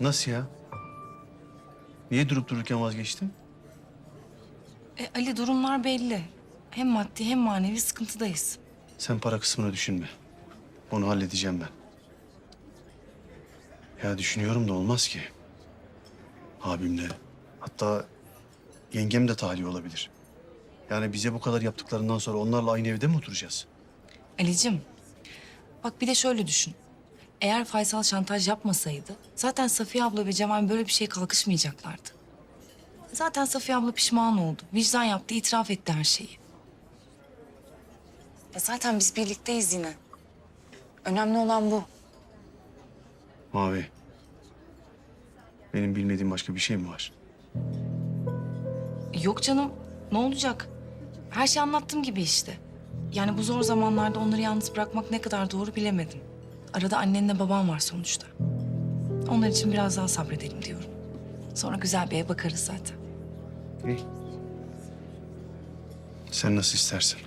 Nasıl ya? Niye durup dururken vazgeçtin? E, Ali durumlar belli. Hem maddi hem manevi sıkıntıdayız. Sen para kısmını düşünme. Onu halledeceğim ben. Ya düşünüyorum da olmaz ki. Abimle. Hatta yengem de tahliye olabilir. Yani bize bu kadar yaptıklarından sonra onlarla aynı evde mi oturacağız? Ali'cim bak bir de şöyle düşün. Eğer Faysal şantaj yapmasaydı zaten Safiye abla ve Cemal böyle bir şeye kalkışmayacaklardı. Zaten Safiye abla pişman oldu. Vicdan yaptı, itiraf etti her şeyi. Ya zaten biz birlikteyiz yine. Önemli olan bu. Mavi. Benim bilmediğim başka bir şey mi var? Yok canım, ne olacak? Her şey anlattığım gibi işte. Yani bu zor zamanlarda onları yalnız bırakmak ne kadar doğru bilemedim. Arada annenle babam var sonuçta. Onlar için biraz daha sabredelim diyorum. Sonra güzel bir eve bakarız zaten. İyi. Sen nasıl istersen.